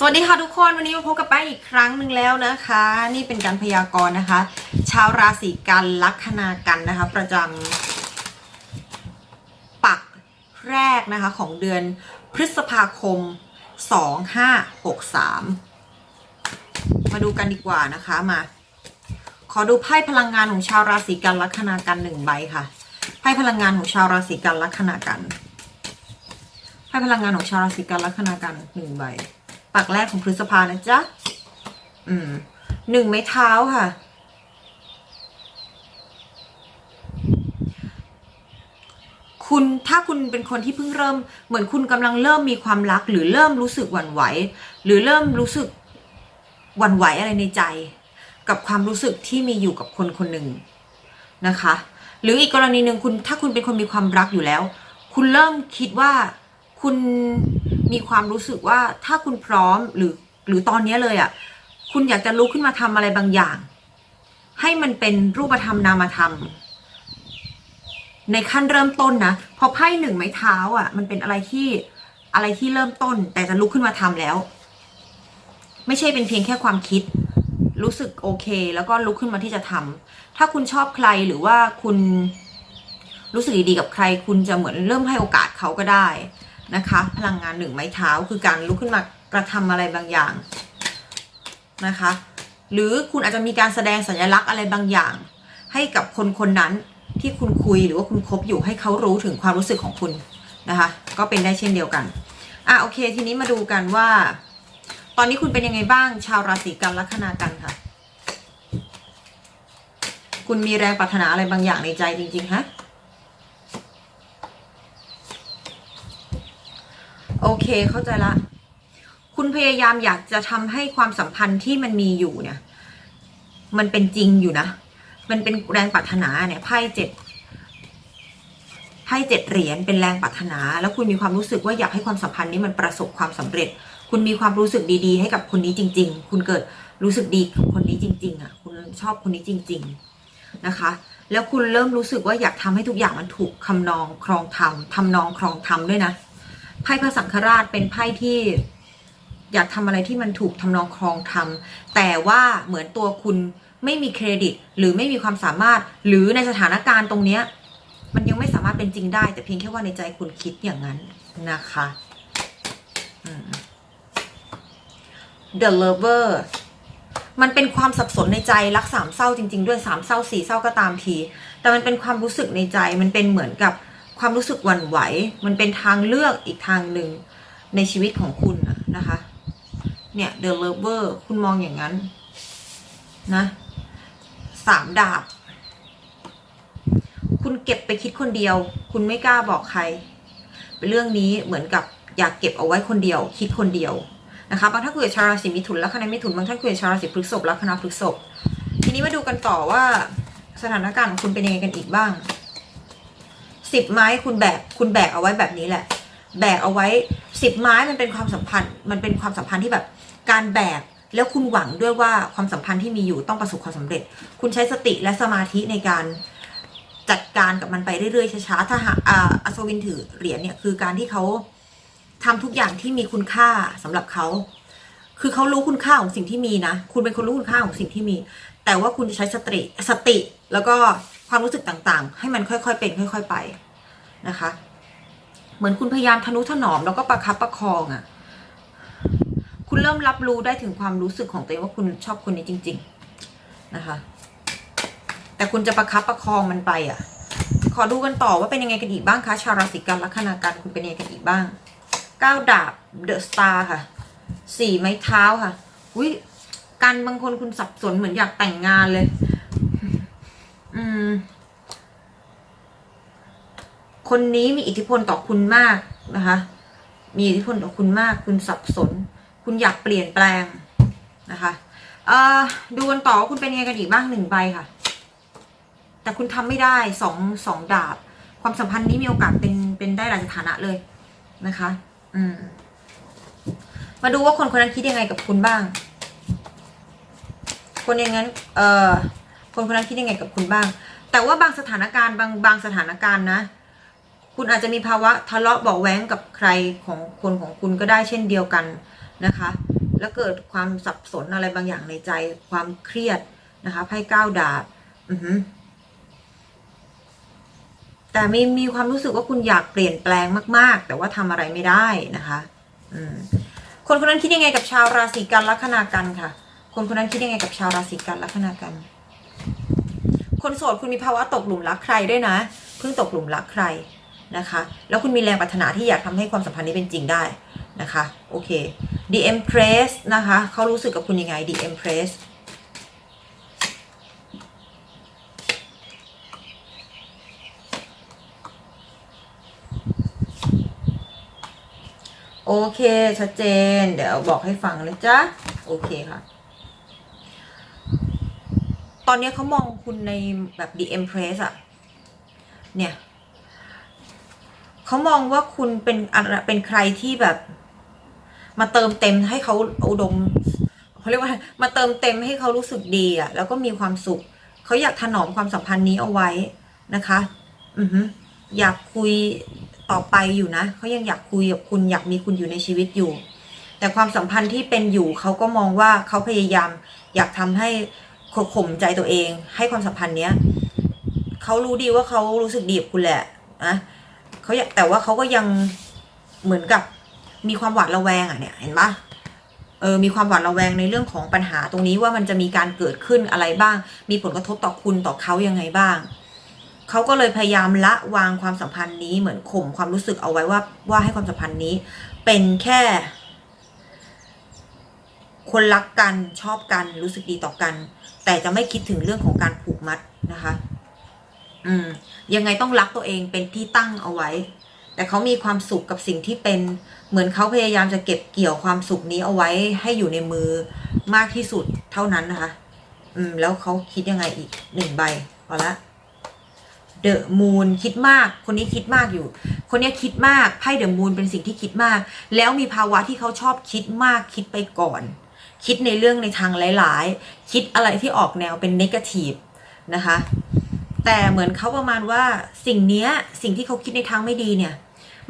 สวัสดีค่ะทุกคนวันนี้มาพบกับแป้งอีกครั้งหนึ่งแล้วนะคะ นี่เป็นการพยากรณ์นะคะ ชาวราศีกันลัคนากันนะคะ ประจำปักแรกนะคะ ของเดือนพฤษภาคม 2563 มาดูกันดีกว่านะคะมา ขอดูไพ่พลังงานของชาวราศีกันลัคนากันหนึ่งใบค่ะไพ่พลังงานของชาวราศีกันลัคนากันไพ่พลังงานของชาวราศีกันลัคนากันหนึ่งใบ ปักแรกของพฤษภานะจ๊ะ อืมหนึ่งไม้เท้าค่ะ คุณถ้าคุณเป็นคนที่เพิ่งเริ่ม เหมือนคุณกำลังเริ่มมีความรัก หรือเริ่มรู้สึกหวั่นไหว หรือเริ่มรู้สึกหวั่นไหวอะไรในใจ กับความรู้สึกที่มีอยู่กับคนคนหนึ่งนะคะ หรืออีกกรณีหนึ่งคุณถ้าคุณเป็นคนมีความรักอยู่แล้ว คุณเริ่มคิดว่า คุณมีความรู้สึกว่าถ้าคุณพร้อมหรือหรือตอนนี้เลยอะ่ะคุณอยากจะลุกขึ้นมาทำอะไรบางอย่าง ให้มันเป็นรูปธรรมนามธรรม ในขั้นเริ่มต้นนะพอไพ่หนึ่งไม้เท้าอะ่ะ มันเป็นอะไรที่อะไรที่เริ่มต้น แต่จะลุกขึ้นมาทำแล้ว ไม่ใช่เป็นเพียงแค่ความคิด รู้สึกโอเค แล้วก็ลุกขึ้นมาที่จะทำถ้าคุณชอบใครหรือว่าคุณรู้สึกดีๆกับใคร คุณจะเหมือนเริ่มให้โอกาสเขาก็ได้ นะคะ พลังงานหนึ่งไม้เท้าคือการลุกขึ้นมากระทำอะไรบางอย่างนะคะ หรือคุณอาจจะมีการแสดงสัญลักษณ์อะไรบางอย่าง ให้กับคนคนนั้นที่คุณคุยหรือว่าคุณคบอยู่ให้เขารู้ถึงความรู้สึกของคุณนะคะ ก็เป็นได้เช่นเดียวกันอะโอเค ทีนี้มาดูกันว่า ตอนนี้คุณเป็นยังไงบ้างชาวราศีกันลัคนากันค่ะ คุณมีแรงปรารถนาอะไรบางอย่างในใจจริงๆฮะ โอเคเข้าใจละ คุณพยายามอยากจะทำให้ความสัมพันธ์ที่มันมีอยู่เนี่ย มันเป็นจริงอยู่นะ มันเป็นแรงปรารถนาเนี่ยไพ่เจ็ดไพ่เจ็ดเหรียญเป็นแรงปรารถนา แล้วคุณมีความรู้สึกว่าอยากให้ความสัมพันธ์นี้มันประสบความสำเร็จ คุณมีความรู้สึกดีๆ ให้กับคนนี้จริง ๆ คุณเกิดรู้สึกดีกับคนนี้จริง ๆ อะ คุณชอบคนนี้จริง ๆนะคะ แล้วคุณเริ่มรู้สึกว่าอยากทำให้ทุกอย่างมันถูกคำนองครองธรรมทำนองครองธรรมด้วยนะ พ่พระสังฆราชเป็นไพ่ที่อยากทำอะไรที่มันถูกทำนองครองธรรมแต่ว่าเหมือนตัวคุณไม่มีเครดิต หรือไม่มีความสามารถ หรือในสถานการณ์ตรงเนี้ยมันยังไม่สามารถเป็นจริงได้ แต่เพียงแค่ว่าในใจคุณคิดอย่างนั้นนะคะ The Lover มันเป็นความสับสนในใจรักสามเศร้าจริง ๆ ด้วยสามเศร้าสี่เศร้าก็ตามที แต่มันเป็นความรู้สึกในใจมันเป็นเหมือนกับ ความรู้สึกหวั่นไหว มันเป็นทางเลือกอีกทางหนึ่งในชีวิตของคุณนะคะ เนี่ย The Lover คุณมองอย่างนั้น นะสามดาบ คุณเก็บไปคิดคนเดียว คุณไม่กล้าบอกใครเป็นเรื่องนี้เหมือนกับอยากเก็บเอาไว้คนเดียว คิดคนเดียวนะคะบางท่านคุยกับชาวราศีมิถุนแล้วคณะมิถุนบางท่านคุยกับชาวราศีพฤษภแล้วคณะพฤษภทีนี้มาดูกันต่อว่าสถานการณ์ของคุณเป็นยังไงกันอีกบ้าง สิบไม้คุณแบกคุณแบกเอาไว้แบบนี้แหละ แบกเอาไว้สิบไม้มันเป็นความสัมพันธ์ มันเป็นความสัมพันธ์ที่แบบการแบกแล้วคุณหวังด้วยว่าความสัมพันธ์ที่มีอยู่ต้องประสบความสำเร็จ คุณใช้สติและสมาธิในการจัดการกับมันไปเรื่อยๆช้าๆถ้าหากอ่าอัศวินถือเหรียญเนี่ยคือการที่เขาทำทุกอย่างที่มีคุณค่าสำหรับเขา คือเขารู้คุณค่าของสิ่งที่มีนะ คุณเป็นคนรู้คุณค่าของสิ่งที่มี แต่ว่าคุณจะใช้สติ สติ แล้วก็ ความรู้สึกต่างๆ ให้มันค่อยๆเป็นค่อย ๆไปนะคะ เหมือนคุณพยายามทนุถนอมแล้วก็ประคับประคองอะ่ะ คุณเริ่มรับรู้ได้ถึงความรู้สึกของตัวเองว่าคุณชอบคนนี้จริง ๆนะคะ แต่คุณจะประคับประคองมันไปอะ่ะ ขอดูกันต่อว่าเป็นยังไงกันอีกบ้างคะชาวราศีกันลัคนากันคุณเป็นยังไงกันอีกบ้างก้าวดาบเดอะสตาร์ค่ะสี่ไม้เท้าค่ะอุ้ยการบางคนคุณสับสนเหมือนอยากแต่งงานเลย อืม คนนี้มีอิทธิพลต่อคุณมากนะคะ มีอิทธิพลต่อคุณมาก คุณสับสน คุณอยากเปลี่ยนแปลงนะคะเอ่อดูกันต่อว่าคุณเป็นยังไงกันอีกบ้างหนึ่งใบค่ะ แต่คุณทำไม่ได้สองสองดาบ ความสัมพันธ์นี้มีโอกาสเป็นเป็นได้หลายสถานะเลยนะคะ อืม มาดูว่าคนคนนั้นคิดยังไงกับคุณบ้าง คนอย่างนั้น เอ่อ คนคนนั้นคิดยังไงกับคุณบ้าง แต่ว่าบางสถานการณ์บางบางสถานการณ์นะ คุณอาจจะมีภาวะทะเลาะเบาะแว้งกับใครของคนของคุณก็ได้เช่นเดียวกันนะคะ แล้วเกิดความสับสนอะไรบางอย่างในใจ ความเครียดนะคะไพ่ก้าวดาบอือหือแต่มีมีความรู้สึกว่าคุณอยากเปลี่ยนแปลงมาก ๆ แต่ว่าทำอะไรไม่ได้นะคะอืมคนคนนั้นคิดยังไงกับชาวราศีกันลัคนากันค่ะ คนคนนั้นคิดยังไงกับชาวราศีกันลัคนากัน คนโสดคุณมีภาวะตกหลุมรักใครด้วยนะ เพิ่งตกหลุมรักใครนะคะ แล้วคุณมีแรงปรารถนาที่อยากทำให้ความสัมพันธ์นี้เป็นจริงได้นะคะ โอเค The Empress นะคะ เขารู้สึกกับคุณยังไง The Empress โอเค ชัดเจน เดี๋ยวบอกให้ฟังเลยจ้ะโอเคค่ะ ตอนนี้เขามองคุณในแบบ The Empress อะเนี่ยเขามองว่าคุณเป็นอะไรเป็นใครที่แบบ มาเติมเต็มให้เขาอุดมเขาเรียกว่า มาเติมเต็มให้เขารู้สึกดีอะแล้วก็มีความสุขเขาอยากถนอมความสัมพันธ์นี้เอาไว้นะคะ อืออยากคุยต่อไปอยู่นะเขายังอยากคุยกับคุณอยากมีคุณอยู่ในชีวิตอยู่ แต่ความสัมพันธ์ที่เป็นอยู่เขาก็มองว่าเขาพยายาม อยากทำให้ ข่มใจตัวเอง ให้ความสัมพันธ์เนี้ยเขารู้ดีว่าเขารู้สึกดีกับคุณแหละนะเขาอยากแต่ว่าเขาก็ยังเหมือนกับมีความหวาดระแวงอะเนี่ยเห็นปะเออมีความหวาดระแวงในเรื่องของปัญหาตรงนี้ว่ามันจะมีการเกิดขึ้นอะไรบ้าง มีผลกระทบต่อคุณต่อเขายังไงบ้างเขาก็เลยพยายามละวางความสัมพันธ์นี้เหมือนข่มความรู้สึกเอาไว้ว่าว่าให้ความสัมพันธ์นี้ เป็นแค่ คนรักกันชอบกันรู้สึกดีต่อกัน แต่จะไม่คิดถึงเรื่องของการผูกมัดนะคะ อืม ยังไงต้องรักตัวเองเป็นที่ตั้งเอาไว้ แต่เขามีความสุขกับสิ่งที่เป็น เหมือนเขาพยายามจะเก็บเกี่ยวความสุขนี้เอาไว้ให้อยู่ในมือมากที่สุดเท่านั้นนะคะ อืม แล้วเขาคิดยังไงอีกหนึ่งใบพอละเดอะมูนคิดมาก คนนี้คิดมากอยู่ คนนี้คิดมากไพ่เดอะมูนเป็นสิ่งที่คิดมาก แล้วมีภาวะที่เขาชอบคิดมากคิดไปก่อน คิดในเรื่องในทางหลาย ๆ คิดอะไรที่ออกแนวเป็นนกาทีฟนะคะ แต่เหมือนเขาประมาณว่าสิ่งเนี้ยสิ่งที่เขาคิดในทางไม่ดีเนี่ย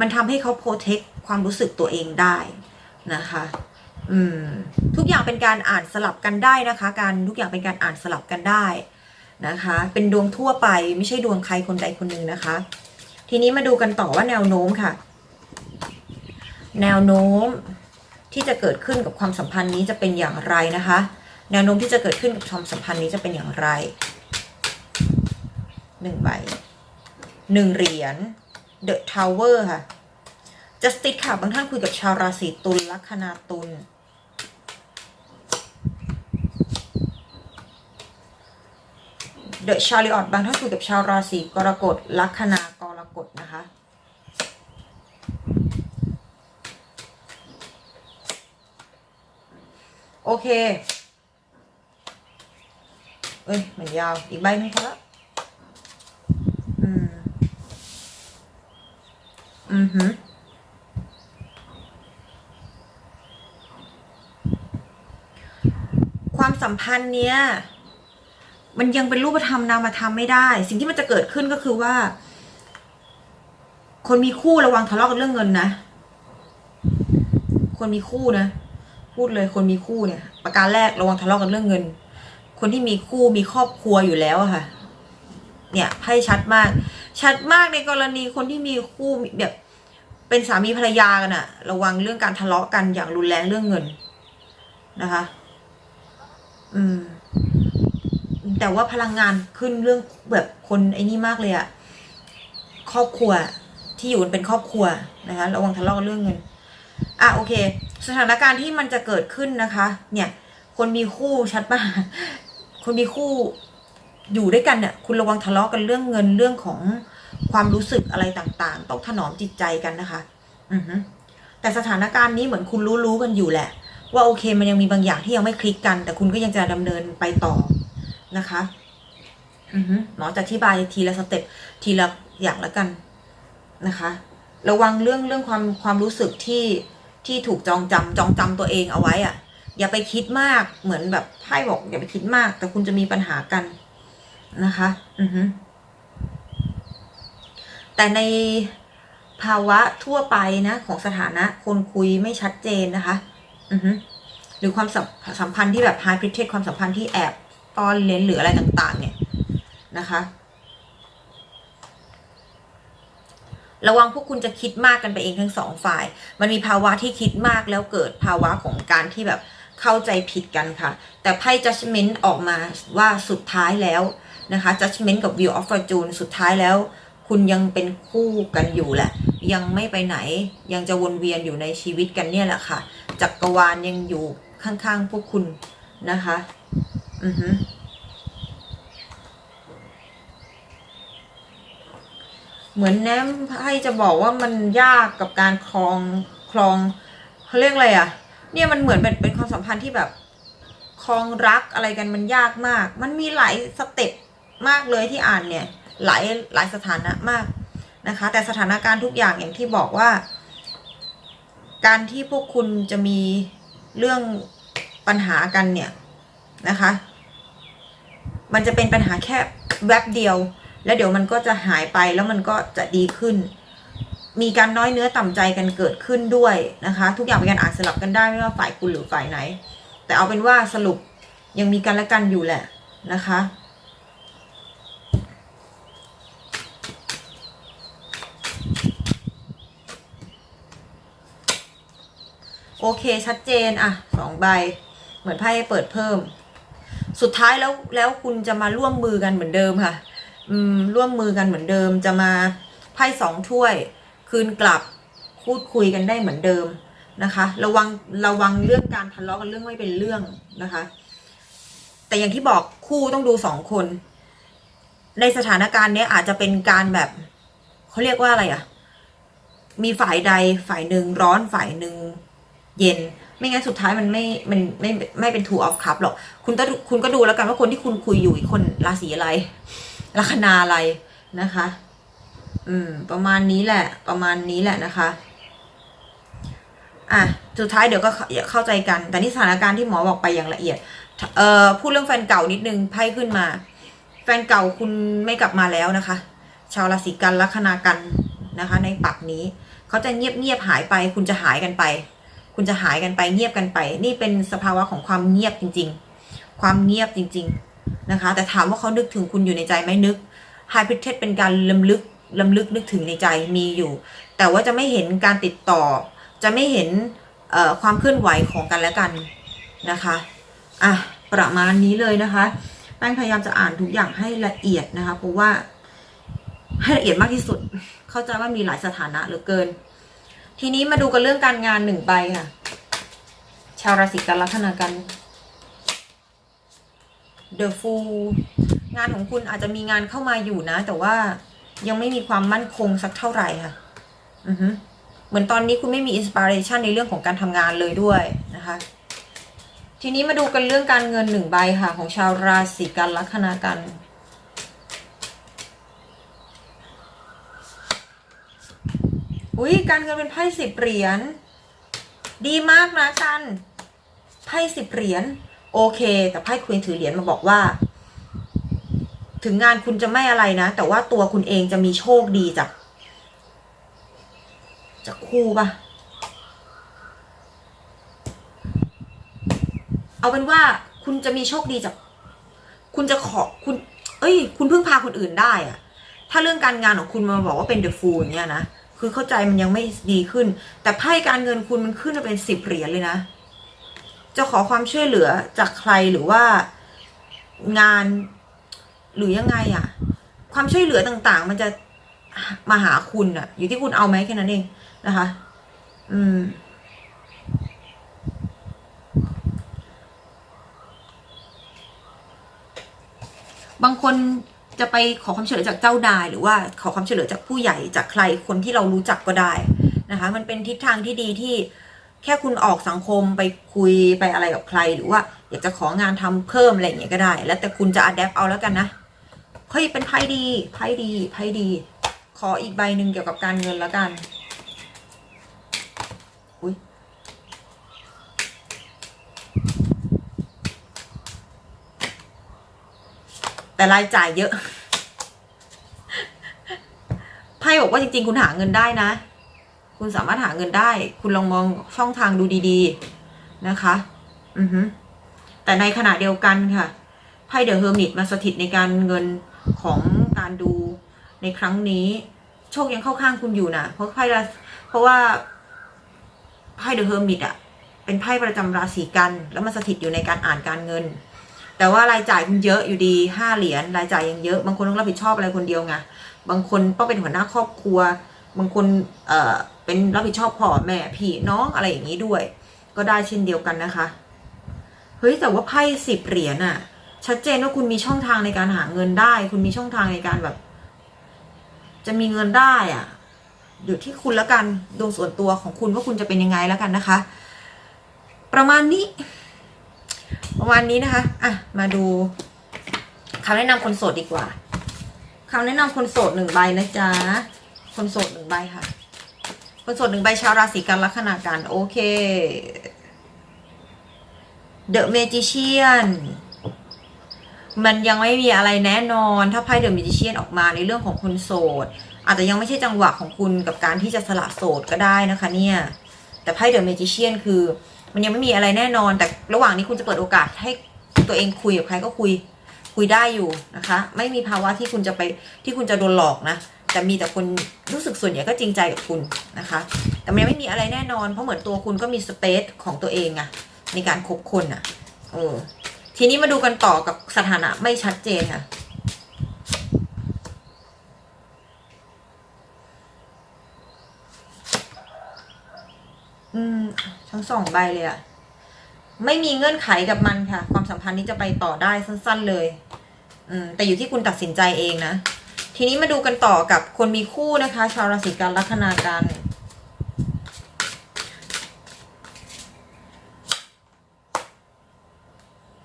มันทำให้เขาโปรเทคความรู้สึกตัวเองได้นะคะ อืม ทุกอย่างเป็นการอ่านสลับกันได้นะคะ การทุกอย่างเป็นการอ่านสลับกันได้นะคะ เป็นดวงทั่วไปไม่ใช่ดวงใครคนใดคนหนึ่งนะคะ ทีนี้มาดูกันต่อว่าแนวโน้มค่ะ แนวโน้ม ที่จะเกิดขึ้นกับความสัมพันธ์นี้จะเป็นอย่างไรนะคะ แนวโน้มที่จะเกิดขึ้นกับความสัมพันธ์นี้จะเป็นอย่างไรหนึ่งใบหนึ่งเหรียญ The Tower ค่ะ Justice ค่ะ บางท่านคุยกับชาวราศีตุลลัคนาตุล The Chariot บางท่านคุยกับชาวราศีกรกฎลัคนากรกฎนะคะ โอเค เอ้ยมันยาว อีกใบนึงพอละอืม อือหือความสัมพันธ์เนี้ยมันยังเป็นรูปธรรมนามธรรมไม่ได้ สิ่งที่มันจะเกิดขึ้นก็คือว่า คนมีคู่ระวังทะเลาะกันเรื่องเงินนะ คนมีคู่นะ พูดเลยคนมีคู่เนี่ย ประการแรกระวังทะเลาะกันเรื่องเงิน คนที่มีคู่มีครอบครัวอยู่แล้วอะค่ะ เนี่ยไพ่ชัดมาก ชัดมากในกรณีคนที่มีคู่แบบเป็นสามีภรรยากันอะระวังเรื่องการทะเลาะกันอย่างรุนแรงเรื่องเงินนะคะ อืม แต่ว่าพลังงานขึ้นเรื่องแบบคนไอ้นี่มากเลยอะครอบครัวที่อยู่กันเป็นครอบครัวนะคะ ระวังทะเลาะกันเรื่องเงิน อะโอเค สถานการณ์ที่มันจะเกิดขึ้นนะคะ เนี่ย คนมีคู่ชัดมากคนมีคู่อยู่ด้วยกันเนี่ยคุณระวังทะเลาะกันเรื่องเงินเรื่องของความรู้สึกอะไรต่างๆ ต้องถนอมจิตใจกันนะคะ อือฮึแต่สถานการณ์นี้เหมือนคุณรู้ๆกันอยู่แหละ ว่าโอเคมันยังมีบางอย่างที่ยังไม่คลิกกัน แต่คุณก็ยังจะดำเนินไปต่อนะคะอือฮึหมอจะอธิบายทีละสเต็ปทีละอย่างล้วกันนะคะ ระวังเรื่องเรื่องความความรู้สึกที่ ที่ถูกจองจำจองจำตัวเองเอาไว้อะอย่าไปคิดมากเหมือนแบบไพ่บอกอย่าไปคิดมาก แต่คุณจะมีปัญหากันนะคะ อือฮึแต่ในภาวะทั่วไปนะ ของสถานะคนคุยไม่ชัดเจนนะคะ อือฮึหรือความสัมสัมพันธ์ที่แบบ high p r e t e ความสัมพันธ์ที่แอบตอนเลนหรืออะไรต่าง ๆ เนี่ยนะคะ ระวังพวกคุณจะคิดมากกันไปเองทั้งสองฝ่าย มันมีภาวะที่คิดมากแล้วเกิดภาวะของการที่แบบเข้าใจผิดกันค่ะ แต่ไพ่ judgment ออกมาว่าสุดท้ายแล้วนะคะ judgment กับ view of fortune สุดท้ายแล้ว คุณยังเป็นคู่กันอยู่แหละ ยังไม่ไปไหน ยังจะวนเวียนอยู่ในชีวิตกันเนี่ยแหละค่ะ จักรวาลยังอยู่ข้างๆพวกคุณนะคะ อือฮึ เหมือนแนมให้จะบอกว่ามันยากกับการคลองคลองเขาเรียกอะไรอะ่ะ เนี่ยมันเหมือนเป็นเป็นความสัมพันธ์ที่แบบคลองรักอะไรกันมันยากมาก มันมีหลายสเต็ปมากเลยที่อ่านเนี่ย หลายหลายสถานะมากนะคะ แต่สถานการณ์ทุกอย่างอย่างที่บอกว่า การที่พวกคุณจะมีเรื่องปัญหากันเนี่ยนะคะ มันจะเป็นปัญหาแค่แวบเดียว แล้วเดี๋ยวมันก็จะหายไปแล้วมันก็จะดีขึ้น มีการน้อยเนื้อต่ำใจกันเกิดขึ้นด้วยนะคะ ทุกอย่างเป็นการอ่านสลับกันได้ไม่ว่าฝ่ายคุณหรือฝ่ายไหน แต่เอาเป็นว่าสรุปยังมีกันและกันอยู่แหละนะคะโอเค ชัดเจนอะสองใบ เหมือนไพ่เปิดเพิ่ม สุดท้ายแล้วแล้วคุณจะมาร่วมมือกันเหมือนเดิมค่ะ ร่วมมือกันเหมือนเดิม จะมาไพ่สองถ้วย คืนกลับพูดคุยกันได้เหมือนเดิมนะคะ ระวังระวังเรื่องการทะเลาะกันเรื่องไม่เป็นเรื่องนะคะ แต่อย่างที่บอกคู่ต้องดูสองคน ในสถานการณ์เนี้ยอาจจะเป็นการแบบเขาเรียกว่าอะไรอะมีฝ่ายใดฝ่ายหนึ่งร้อนฝ่ายหนึ่งเย็นไม่งั้นสุดท้ายมันไม่ มันไม่ ไม่เป็น two of cup หรอก คุณต้องคุณก็ดูแล้วกันว่าคนที่คุณคุยอยู่อีกคนราศีอะไร ลัคนาอะไรนะคะ อืม ประมาณนี้แหละ ประมาณนี้แหละนะคะ อะ สุดท้ายเดี๋ยวก็เข้าใจกัน แต่นี่สถานการณ์ที่หมอบอกไปอย่างละเอียด เอ่อ พูดเรื่องแฟนเก่านิดนึง ไพ่ขึ้นมา แฟนเก่าคุณไม่กลับมาแล้วนะคะ ชาวราศีกันลัคนากันนะคะ ในปักนี้ เขาจะเงียบเงียบหายไป คุณจะหายกันไป คุณจะหายกันไป เงียบกันไป นี่เป็นสภาวะของความเงียบจริง ๆ ความเงียบจริง ๆ นะคะ แต่ถามว่าเขานึกถึงคุณอยู่ในใจไหมนึก High p r i t e d เป็นการลำลึกลำลึกนึกถึงในใจมีอยู่ แต่ว่าจะไม่เห็นการติดต่อ จะไม่เห็นความเคลื่อนไหวของกันและกันนะคะอะประมาณนี้เลยนะคะแป้งพยายามจะอ่านทุกอย่างให้ละเอียดนะคะเพราะว่าให้ละเอียดมากที่สุด เข้าใจว่ามีหลายสถานะเหลือเกิน ทีนี้มาดูกันเรื่องการงานหนึ่งใบค่ะ ชาวราศีกันลัคนากัน The Fool งานของคุณอาจจะมีงานเข้ามาอยู่นะ แต่ว่ายังไม่มีความมั่นคงสักเท่าไหร่ค่ะ อือฮึเหมือนตอนนี้คุณไม่มีอินสปิเรชันในเรื่องของการทำงานเลยด้วยนะคะ ทีนี้มาดูกันเรื่องการเงินหนึ่งใบค่ะ ของชาวราศีกันลัคนากันอุ้ยการเงินเป็นไพ่สิบเหรียญดีมากนะกันไพ่สิบเหรียญ โอเค แต่ไพ่ควีนถือเหรียญมาบอกว่า ถึงงานคุณจะไม่อะไรนะ แต่ว่าตัวคุณเองจะมีโชคดีจาก จากคู่ปะเอาเป็นว่าคุณจะมีโชคดีจาก คุณจะขอคุณ เอ้ย คุณพึ่งพาคนอื่นได้อะถ้าเรื่องการงานของคุณมาบอกว่าเป็นเดอะฟูลเงี้ยนะ คือเข้าใจมันยังไม่ดีขึ้น แต่ไพ่การเงินคุณมันขึ้นมาเป็นสิบเหรียญเลยนะ จะขอความช่วยเหลือจากใครหรือว่างานหรือยังไงอะความช่วยเหลือต่างๆ มันจะมาหาคุณอะอยู่ที่คุณเอาไหมแค่นั้นเองนะคะ อืมบางคนจะไปขอความช่วยเหลือจากเจ้านาย หรือว่าขอความช่วยเหลือจากผู้ใหญ่จากใครคนที่เรารู้จักก็ได้นะคะ มันเป็นทิศทางที่ดีที่ แค่คุณออกสังคมไปคุยไปอะไรกับใคร หรือว่า อยากจะของานทำเพิ่มอะไรอย่างเงี้ยก็ได้ แล้วแต่คุณจะอัดแอปเอาแล้วกันนะเฮ้ยเป็นไพ่ดีไพ่ดีไพ่ดี ขออีกใบหนึ่งเกี่ยวกับการเงินแล้วกันอุ้ยแต่รายจ่ายเยอะไพ่บอกว่าจริง ๆ คุณหาเงินได้นะ คุณสามารถหาเงินได้ คุณลองมองช่องทางดูดีๆนะคะ อือฮึแต่ในขณะเดียวกันค่ะไพ่เดอะเฮอร์มิตมาสถิตในการเงินของการดูในครั้งนี้ โชคยังเข้าข้างคุณอยู่นะเพราะไพ่ละเพราะว่าไพ่เดอะเฮอร์มิตอะเป็นไพ่ประจำราศีกัน แล้วมันสถิตอยู่ในการอ่านการเงิน แต่ว่ารายจ่ายคุณเยอะอยู่ดีห้าเหรียญรายจ่ายยังเยอะ บางคนต้องรับผิดชอบอะไรคนเดียวไงบางคนต้องเป็นหัวหน้าครอบครัว บางคนเอ่อ เป็นรับผิดชอบพ่อแม่พี่น้องอะไรอย่างนี้ด้วย ก็ได้เช่นเดียวกันนะคะ เฮ้ยแต่ว่าไพ่สิบเหรียญอะชัดเจนว่าคุณมีช่องทางในการหาเงินได้ คุณมีช่องทางในการแบบ จะมีเงินได้อะอยู่ที่คุณแล้วกันดวงส่วนตัวของคุณว่าคุณจะเป็นยังไงแล้วกันนะคะ ประมาณนี้ ประมาณนี้นะคะอะมาดูคำแนะนำคนโสดดีกว่าคำแนะนำคนโสดหนึ่งใบนะจ๊ะคนโสดหนึ่งใบค่ะ คนโสดหนึ่งใบชาวราศีกันลัคนากันโอเค The Magician มันยังไม่มีอะไรแน่นอน ถ้าไพ่ The Magician ออกมาในเรื่องของคนโสด อาจจะยังไม่ใช่จังหวะของคุณกับการที่จะสละโสดก็ได้นะคะเนี่ย แต่ไพ่ The Magician คือ มันยังไม่มีอะไรแน่นอน แต่ระหว่างนี้คุณจะเปิดโอกาสให้ตัวเองคุยกับใครก็คุย คุยได้อยู่นะคะ ไม่มีภาวะที่คุณจะไปที่คุณจะโดนหลอกนะ แต่มีแต่คนรู้สึกส่วนใหญ่ก็จริงใจกับคุณนะคะ แต่มันไม่มีอะไรแน่นอน เพราะเหมือนตัวคุณก็มีสเปซของตัวเองอะในการคบคนอะเออทีนี้มาดูกันต่อกับสถานะไม่ชัดเจนค่ะอืมทั้งสองใบเลยอะไม่มีเงื่อนไขกับมันค่ะ ความสัมพันธ์นี้จะไปต่อได้สั้น ๆ เลย อืมแต่อยู่ที่คุณตัดสินใจเองนะ ทีนี้มาดูกันต่อกับคนมีคู่นะคะ ชาวราศีกันลัคนากัน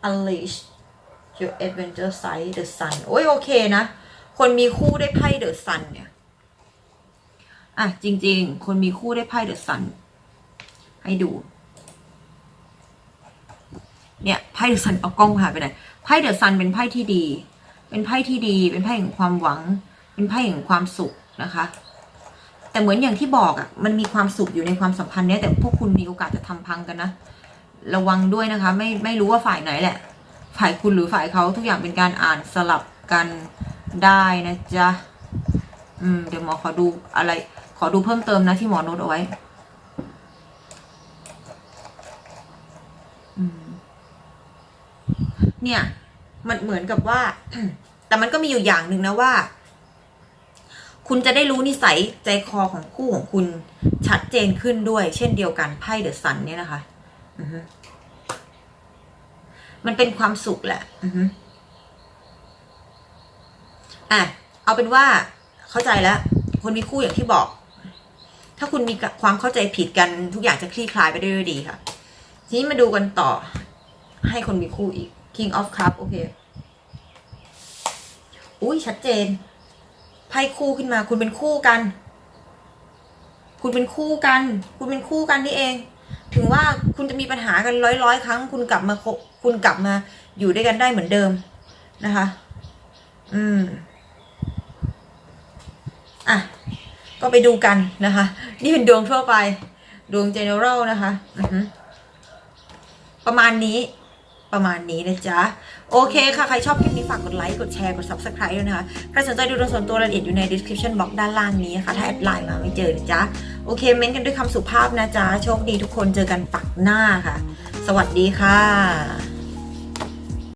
unleash your adventure side the sun โอ้ยโอเคนะ คนมีคู่ได้ไพ่ the sun เนี่ย อะ จริง ๆ คนมีคู่ได้ไพ่ the sun ให้ดู เนี่ยไพ่เดอะซันเอากล้องหาไปไหนไพ่เดอะซันเป็นไพ่ที่ดี เป็นไพ่ที่ดี เป็นไพ่แห่งความหวัง เป็นไพ่แห่งความสุขนะคะ แต่เหมือนอย่างที่บอกอะ่ะ มันมีความสุขอยู่ในความสัมพันธ์เนี้ยแต่พวกคุณมีโอกาสจะทำพังกันนะ ระวังด้วยนะคะ ไม่ไม่รู้ว่าฝ่ายไหนแหละ ฝ่ายคุณหรือฝ่ายเขาทุกอย่างเป็นการอ่านสลับกันได้นะจ๊ะ อืม เดี๋ยวหมอขอดูอะไร ขอดูเพิ่มเติมนะที่หมอโน้ตเอาไว้อืมเนี่ย มันเหมือนกับว่า แต่มันก็มีอยู่อย่างหนึ่งนะว่า คุณจะได้รู้นิสัยใจคอของคู่ของคุณชัดเจนขึ้นด้วย เช่นเดียวกันไพ่เดอะซันเนี่ยนะคะมันเป็นความสุขแหละอะ เอาเป็นว่าเข้าใจแล้ว คนมีคู่อย่างที่บอก ถ้าคุณมีความเข้าใจผิดกันทุกอย่างจะคลี่คลายไปได้ด้วยดีค่ะ ทีนี้มาดูกันต่อให้คนมีคู่อีก King of Cup โอเค อุ้ยชัดเจน ไพ่คู่ขึ้นมา คุณเป็นคู่กัน คุณเป็นคู่กัน คุณเป็นคู่กันนี่เอง ถึงว่าคุณจะมีปัญหากันร้อยร้อยครั้ง คุณกลับมาคุณกลับมาอยู่ด้วยกันได้เหมือนเดิมนะคะ อืม อะ ก็ไปดูกันนะคะ นี่เป็นดวงทั่วไป ดวง general นะคะ ประมาณนี้ ประมาณนี้นะจ๊ะ โอเคค่ะ ใครชอบคลิปนี้ฝากกดไลค์ กดแชร์ กด subscribe ด้วยนะคะ ใครสนใจดูดวงส่วนตัวรายละเอียดอยู่ใน description box ด้านล่างนี้นะคะ ถ้าแอดไลน์มาไม่เจอนะจ๊ะ โอเค เม้นต์กันด้วยคำสุภาพนะจ๊ะ โชคดีทุกคน เจอกันปักหน้าค่ะ สวัสดีค่ะ